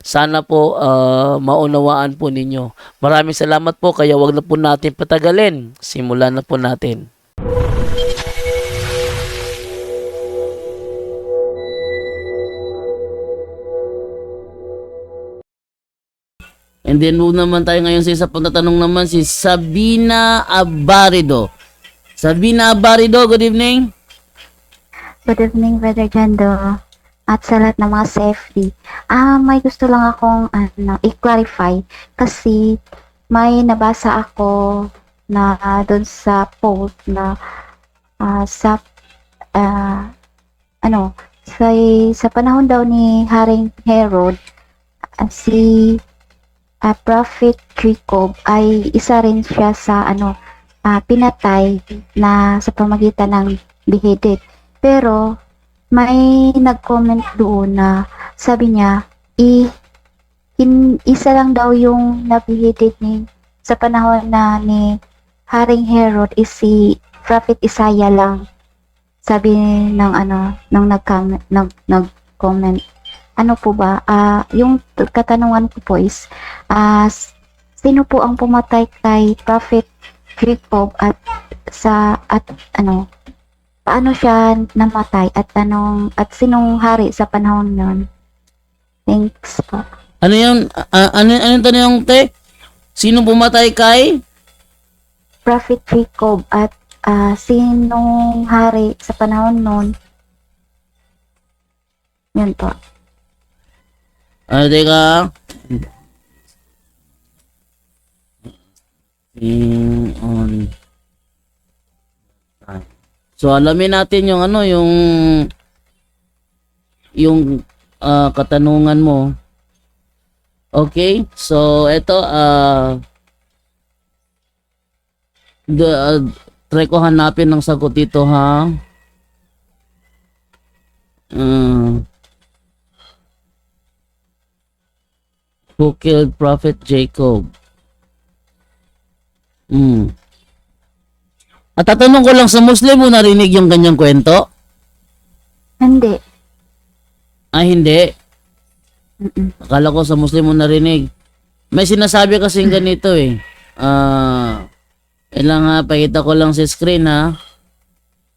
Sana po ah, maunawaan po ninyo. Maraming salamat po kaya wag na po natin patagalin. Simulan na po natin. And then move naman tayo ngayon sa isa pang tatanong naman si Sabina Abarido. Sabina Abarido, good evening. Good evening, Brother Jando. At sa lahat ng mga safety. Ah, may gusto lang akong ano, i-clarify kasi may nabasa ako na ah, doon sa post na ah, sa ah, ano, sa, sa panahon daw ni Haring Herod, ah, si ah, Prophet Jacob ay isa rin siya sa ano, ah, pinatay na sa pamagitan ng beheaded. Pero may nag-comment doon na sabi niya, i in, isa lang daw yung nabihited ni sa panahon na ni Haring Herod is si Prophet Isaiah lang. Sabi ng ano, ng nag-comment, nag, nag-comment. Ano po ba? Ah, yung katanungan ko po is, s- sino po ang pumatay kay Prophet Jacob at sa at ano paano siya namatay at anong at sinong hari sa panahon nun. Thanks po. Ano yung ah, ano ano yung tanong te? Sino pumatay kay? Prophet Jacob at ah, sinong hari sa panahon nun. Yun po. Ano teka? King on So alamin natin yung ano yung yung ah, katanungan mo. Okay? So ito ah the, ah, try ko hanapin ng sagot dito ha. Mm. who killed Prophet Jacob. Hmm. At tatanong ko lang sa Muslim mo narinig yung ganyang kwento? Hindi. Ah, hindi. Mm-mm. Akala ko sa Muslim mo narinig. May sinasabi kasing ganito eh. Ah, ilang ha, pakita ko lang sa screen ha.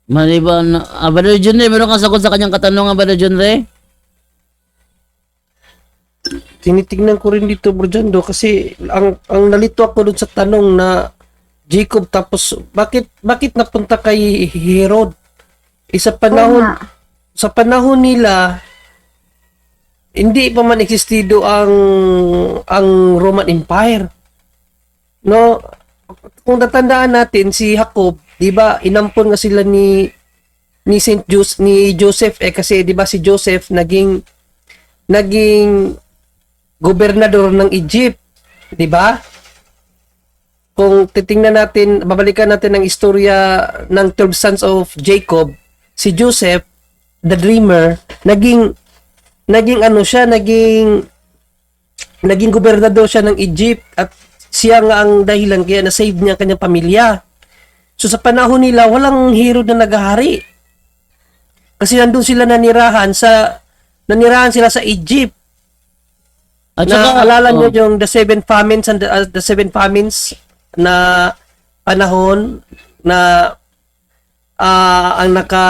Maliba na, ah, Brother John Ray, meron kang sagot sa kanyang katanungan, Brother John Ray? tinitignan ko rin dito bro Jando kasi ang ang nalito ako dun sa tanong na Jacob tapos bakit bakit napunta kay Herod? Isa Oo panahon nga. sa panahon nila hindi pa man existido ang ang Roman Empire. No, kung tatandaan natin si Jacob, 'di ba, inampon nga sila ni ni Saint Joseph ni Joseph eh kasi 'di ba si Joseph naging naging gobernador ng Egypt, 'di ba? Kung titingnan natin, babalikan natin ang istorya ng 12 sons of Jacob, si Joseph, the dreamer, naging naging ano siya, naging naging gobernador siya ng Egypt at siya nga ang dahilan kaya na-save niya ang kanyang pamilya. So sa panahon nila, walang hero na naghahari. Kasi nandun sila nanirahan sa nanirahan sila sa Egypt. At na alala oh, nyo yung the seven famines and the, uh, the seven famines na panahon na ah, ang naka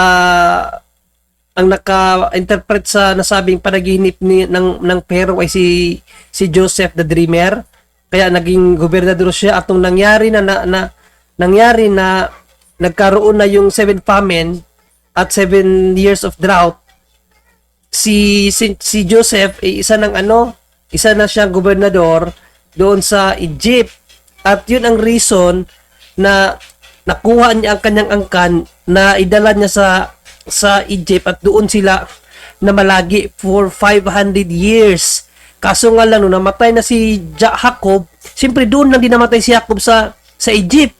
ang naka-interpret sa nasabing panaginip ni ng ng Pero ay si si Joseph the Dreamer kaya naging gobernador siya at nung nangyari na, na, na nangyari na nagkaroon na yung seven famine at seven years of drought si si, si Joseph ay isa ng ano isa na siyang gobernador doon sa Egypt. At yun ang reason na nakuha niya ang kanyang angkan na idala niya sa sa Egypt at doon sila na malagi for 500 years. Kaso nga lang, nung namatay na si Ja- Jacob, siyempre doon lang din namatay si Jacob sa, sa Egypt.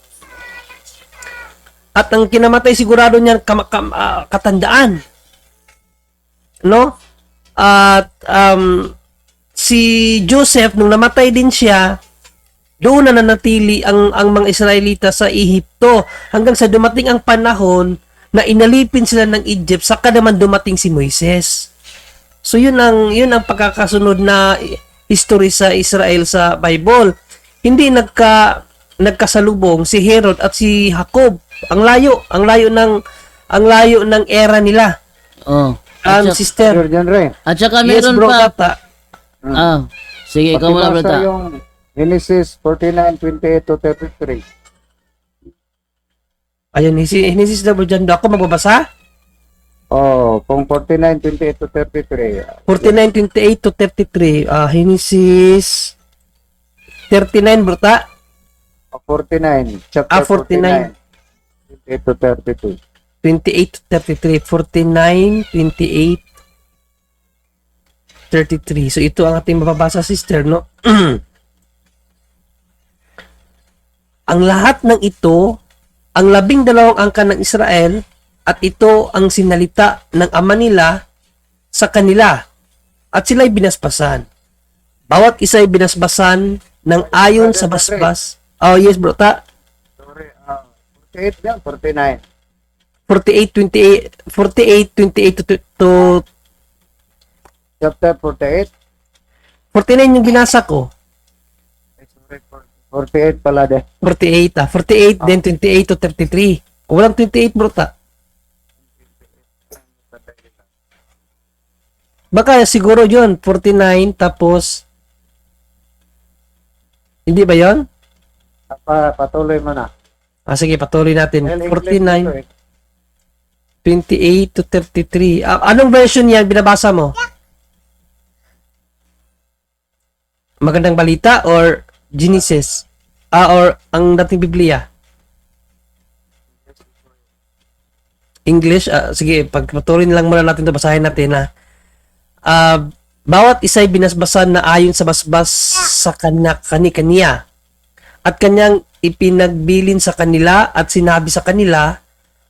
At ang kinamatay sigurado niyan kam, kam- ah, katandaan. No? At um, si Joseph, nung namatay din siya, doon na nanatili ang, ang mga Israelita sa Ehipto hanggang sa dumating ang panahon na inalipin sila ng Egypt saka naman dumating si Moises. So yun ang yun ang pagkakasunod na history sa Israel sa Bible. Hindi nagka nagkasalubong si Herod at si Jacob. Ang layo, ang layo ng ang layo ng era nila. Oh. Um, At, saka, sister. Sir John Ray, at saka Yes, meron bro, pa. tata. Ah, sige, ikaw muna, bro. pakibasa ta. yung Genesis 49, 28 to 33. Ayun, hisi- hinisis na bro dyan. Ako magbabasa? Oh, kung 49, 28 to 33. 49, 28 to 33. Ah, Genesis 39, bro, ta? Oh, 49, chapter Ah, 49. 49. 28 to 32. 28 to 33. 49, 28, 33. So, ito ang ating mababasa, sister, no? ang lahat ng ito, ang labing dalawang angkan ng Israel, at ito ang sinalita ng ama nila sa kanila. At sila'y binasbasan. Bawat isa ay binasbasan ng ayon sa basbas. Oh, yes, bro. Ta, Sorry, ah, 48 lang, 49. 48, 28, 48, 28 to, to Chapter 48. 49 yung binasa ko. Ay, sorry, 48 pala de. 48 ah. 48, then 28 to 33. Walang 28 bro ta. Baka siguro yun, 49 tapos hindi ba yon? Pa, patuloy mo na. Ah, sige, patuloy natin. Well, English 49, dito eh. 28 to 33. Ah, anong version yan binabasa mo? Magandang balita or Genesis? Ah, or ang dating Biblia? English? Ah, sige, pagpatuloy na lang muna natin ito. Basahin natin na ah, bawat isa'y binasbasan na ayon sa basbas sa kanya, kani-kaniya at kanyang ipinagbilin sa kanila at sinabi sa kanila,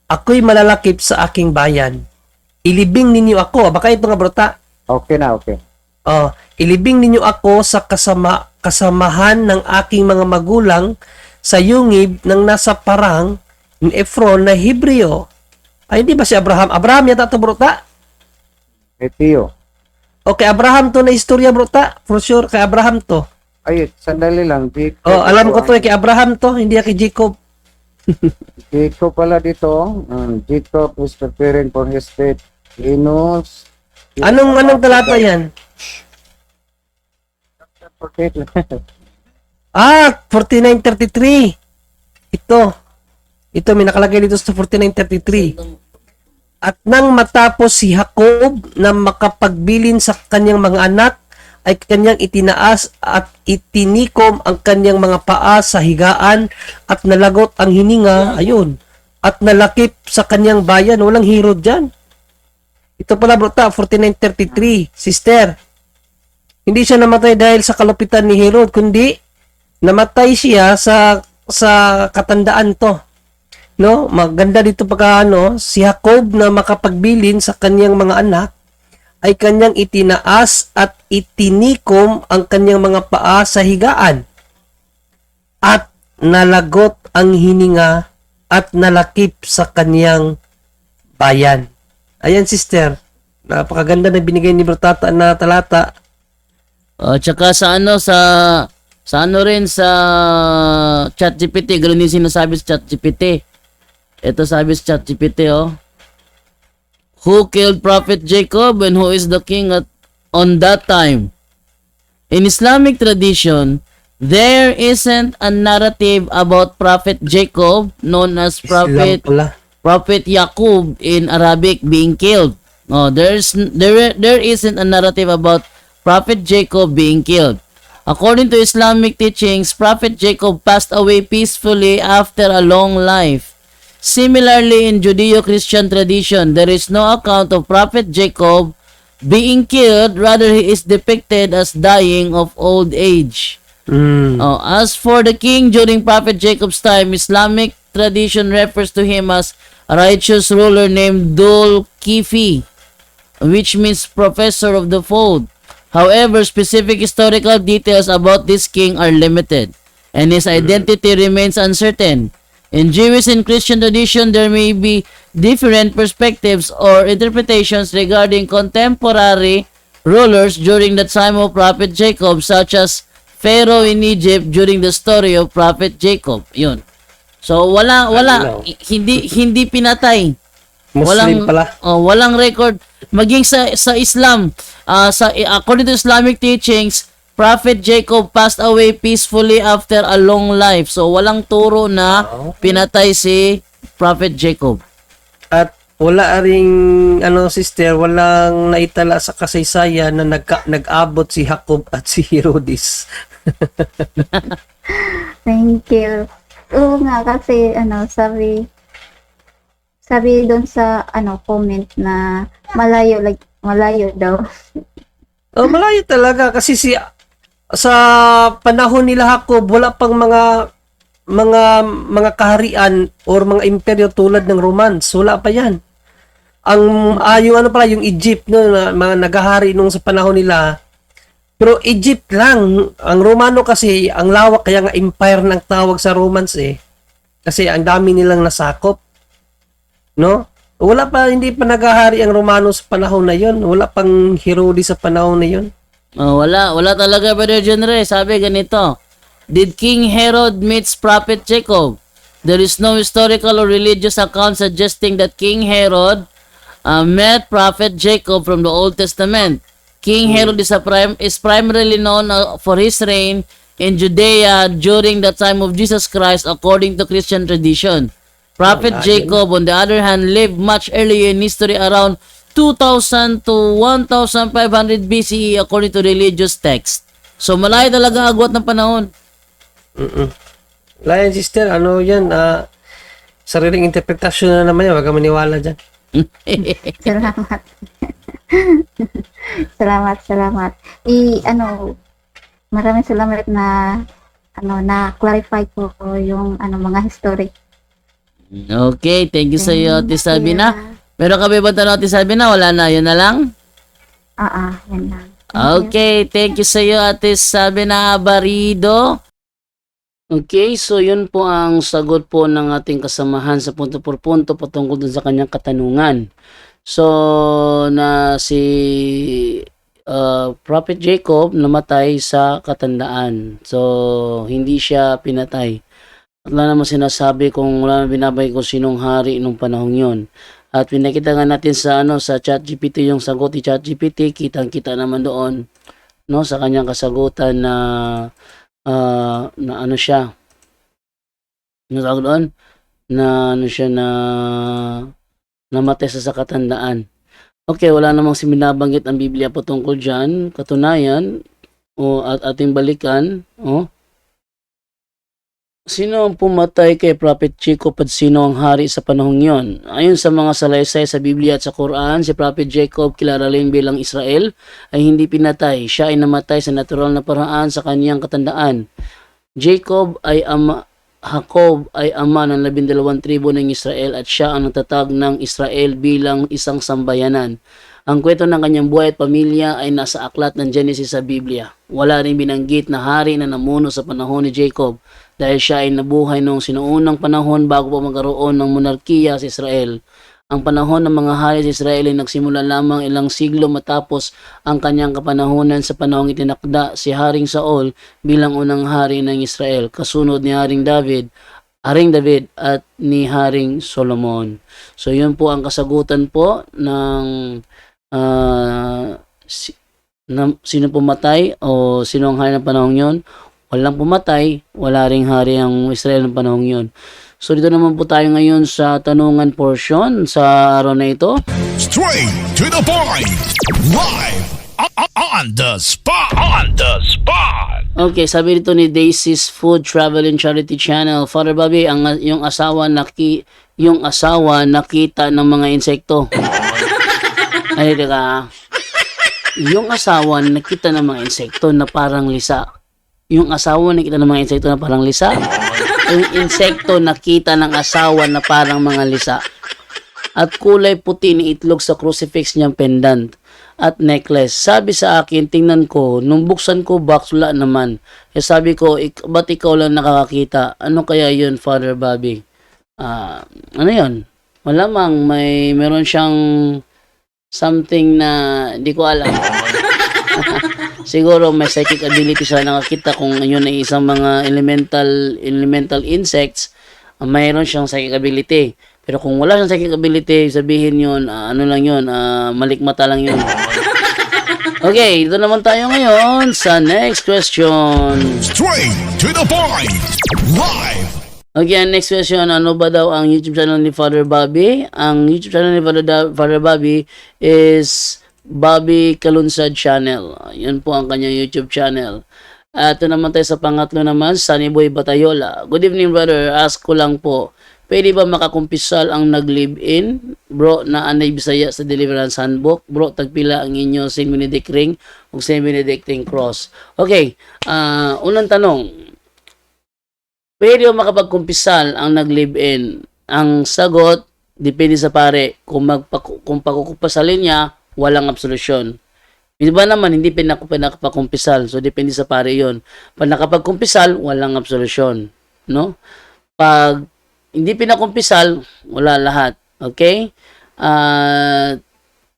Ako'y malalakip sa aking bayan. Ilibing ninyo ako. Baka ito nga brota. Okay na, okay. Oh, ilibing ninyo ako sa kasama kasamahan ng aking mga magulang sa yungib ng nasa parang ni Efron na Hebreo. Ay, hindi ba si Abraham? Abraham yata ito, brota. Etio. Okay, Abraham to na istorya, brota. For sure, kay Abraham to. Ay, sandali lang. Jacob, Oh, alam ko to, eh, kay Abraham to, hindi kay Jacob. Jacob pala dito. Um, Jacob is preparing for his fate. Enos. Anong, anong talata yan? 48 lang. Ah, 4933. Ito. Ito, may nakalagay dito sa 4933. At nang matapos si Jacob na makapagbilin sa kanyang mga anak, ay kanyang itinaas at itinikom ang kanyang mga paa sa higaan at nalagot ang hininga, ayun, at nalakip sa kanyang bayan. Walang hero dyan. Ito pala, brota, 4933. Sister, hindi siya namatay dahil sa kalupitan ni Herod, kundi namatay siya sa sa katandaan to. No, maganda dito pagka ano, si Jacob na makapagbilin sa kanyang mga anak ay kanyang itinaas at itinikom ang kanyang mga paa sa higaan at nalagot ang hininga at nalakip sa kanyang bayan. Ayan sister, napakaganda na binigay ni Bertata na talata Oh, tsaka sa ano sa sa ano rin sa ChatGPT, ganoon din sinasabi sa ChatGPT. Ito sabi sa ChatGPT oh. Who killed Prophet Jacob and who is the king at on that time? In Islamic tradition, there isn't a narrative about Prophet Jacob known as Prophet. Prophet Yaqub in Arabic being killed. No, there's there there isn't a narrative about Prophet Jacob being killed. According to Islamic teachings, Prophet Jacob passed away peacefully after a long life. Similarly, in Judeo-Christian tradition, there is no account of Prophet Jacob being killed, rather he is depicted as dying of old age. Mm. Oh, as for the king during Prophet Jacob's time, Islamic tradition refers to him as a righteous ruler named Dul Kifi, which means professor of the fold. However, specific historical details about this king are limited, and his identity remains uncertain. In Jewish and Christian tradition, there may be different perspectives or interpretations regarding contemporary rulers during the time of Prophet Jacob, such as Pharaoh in Egypt during the story of Prophet Jacob. Yun. So wala wala Ano? hindi hindi pinatay. Muslim walang pala. oh, walang record maging sa sa Islam ah, sa according to Islamic teachings Prophet Jacob passed away peacefully after a long life. So walang turo na pinatay si Prophet Jacob. At wala ring ano sister, walang naitala sa kasaysayan na nagka, nag-abot si Jacob at si Herodes. Thank you. Oo nga, kasi ano, sabi, sabi doon sa ano comment na malayo, like, malayo daw. Oh, malayo talaga kasi si sa panahon nila Jacob wala pang mga mga mga kaharian or mga imperyo tulad ng Romans. Wala pa 'yan. Ang ah, yung ano pala yung Egypt no na mga nagahari nung sa panahon nila. Pero Egypt lang, ang Romano kasi ang lawak kaya nga empire ng tawag sa Romans eh. Kasi ang dami nilang nasakop. No? Wala pa, hindi pa nagahari ang Romano sa panahon na yon. Wala pang Herodes sa panahon na yon. Oh, wala wala talaga Brother Genre. Sabi ganito. Did King Herod meets Prophet Jacob? There is no historical or religious account suggesting that King Herod uh, met Prophet Jacob from the Old Testament. King Herod is, a prim- is primarily known uh, for his reign in Judea during the time of Jesus Christ according to Christian tradition. Prophet Jacob, on the other hand, lived much earlier in history around 2000 to 1500 BCE according to religious text. So malayo talaga agwat ng panahon. Mm-mm. Yan, sister. Ano yan? ah sariling interpretasyon na naman yan. Huwag ka maniwala dyan. Salamat. salamat, salamat. I, ano, maraming salamat na, ano, na clarify ko ko yung, ano, mga history. Okay, thank you sa iyo, Ate Sabina. Meron ka ba ibang tanong, Ate Sabina? Wala na, yun na lang? Ah, ah, yan lang. Okay, thank you sa iyo, Ate Sabina Barido. Okay, so yun po ang sagot po ng ating kasamahan sa punto por punto patungkol dun sa kanyang katanungan. So, na si uh, Prophet Jacob namatay sa katandaan. So, hindi siya pinatay. Wala namang sinasabi kung wala namang binabay kung sinong hari nung panahong yon. At pinakita nga natin sa ano sa ChatGPT yung sagot ni ChatGPT, kitang-kita naman doon no sa kanyang kasagutan na ah, na ano siya. Ano tawag doon? Na ano siya na namatay sa sa katandaan. Okay, wala namang sinabanggit ang Biblia patungkol diyan. Katunayan, o at ating balikan, oh. Sino ang pumatay kay Prophet Jacob at sino ang hari sa panahong yon? Ayon sa mga salaysay sa Biblia at sa Quran, si Prophet Jacob, kilala rin bilang Israel, ay hindi pinatay. Siya ay namatay sa natural na paraan sa kaniyang katandaan. Jacob ay ama Jacob ay ama ng labindalawang tribo ng Israel at siya ang natatag ng Israel bilang isang sambayanan. Ang kwento ng kanyang buhay at pamilya ay nasa aklat ng Genesis sa Biblia. Wala rin binanggit na hari na namuno sa panahon ni Jacob dahil siya ay nabuhay noong sinuunang panahon bago pa magkaroon ng monarkiya sa Israel. Ang panahon ng mga hari sa Israel ay nagsimula lamang ilang siglo matapos ang kanyang kapanahonan sa panahong itinakda si Haring Saul bilang unang hari ng Israel, kasunod ni Haring David, Haring David at ni Haring Solomon. So yun po ang kasagutan po ng ah, si, na, sino pumatay o sino ang hari ng panahong yon. Walang pumatay, wala ring hari ang Israel ng panahong yon. So dito naman po tayo ngayon sa tanungan portion sa araw na ito. Straight to the point. Live on the spot. On the spot. Okay, sabi dito ni Daisy's Food Travel and Charity Channel, Father Bobby, ang yung asawa na ki, yung asawa nakita ng mga insekto. Ay, ka. Yung asawa nakita ng mga insekto na parang lisa. Yung asawa nakita ng mga insekto na parang lisa. Yung insekto nakita ng asawa na parang mga lisa. At kulay puti ni itlog sa crucifix niyang pendant at necklace. Sabi sa akin, tingnan ko, nung buksan ko box, wala naman. Eh sabi ko, Ik- ba't ikaw lang nakakakita? Ano kaya yun, Father Bobby? Ah, ano yun? Malamang may meron siyang something na hindi ko alam. Siguro may psychic ability siya nakakita kung yun ay isang mga elemental elemental insects, ah, mayroon siyang psychic ability. Pero kung wala siyang psychic ability, sabihin yun, ah, ano lang yun, ah, malikmata lang yun. Okay, dito naman tayo ngayon sa next question. Straight to the point. Live Okay, next question, ano ba daw ang YouTube channel ni Father Bobby? Ang YouTube channel ni Father, Father Bobby is Bobby Kalunsad Channel. Yun po ang kanyang YouTube channel. At ito naman tayo sa pangatlo naman, Sunny Boy Batayola. Good evening, brother. Ask ko lang po, pwede ba makakumpisal ang nag-live-in? Bro, na anay bisaya sa Deliverance Handbook. Bro, tagpila ang inyo St. Benedict ring o St. Benedictine cross. Okay, ah unang tanong, Pwede o makapagkumpisal ang nag-live-in? Ang sagot, depende sa pare. Kung, magpaku- kung pagkukumpasalin niya, walang absolusyon. Iba naman, hindi pinaku- pinakapagkumpisal. So, depende sa pare yon. Pag nakapagkumpisal, walang absolusyon. No? Pag hindi pinakumpisal, wala lahat. Okay? At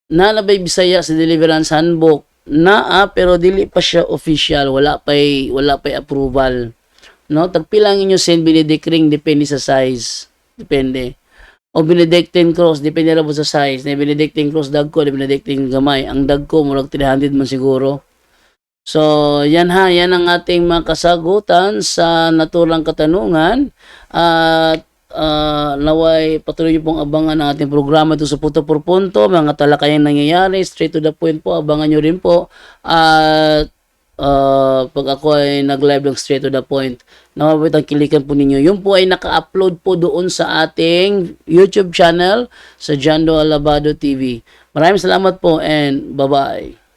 nalabay Bisaya sa Deliverance Handbook na pero dili pa siya official, wala pa wala pa approval. No, tagpilang inyo Saint Benedict ring depende sa size. Depende. O Benedictine cross depende ra sa size. Na Benedictine cross dagko, na Benedictine gamay. Ang dagko murag 300 man siguro. So, yan ha, yan ang ating mga kasagutan sa naturang katanungan. At ah, naway patuloy niyo pong abangan ang ating programa ito sa Puto por Punto, mga talakayang nangyayari, straight to the point po, abangan nyo rin po. At ah, pag ako ay nag-live lang straight to the point, nawabit ang kilikan po ninyo. Yun po ay naka-upload po doon sa ating YouTube channel sa Jando Alabado TV. Maraming salamat po and bye-bye.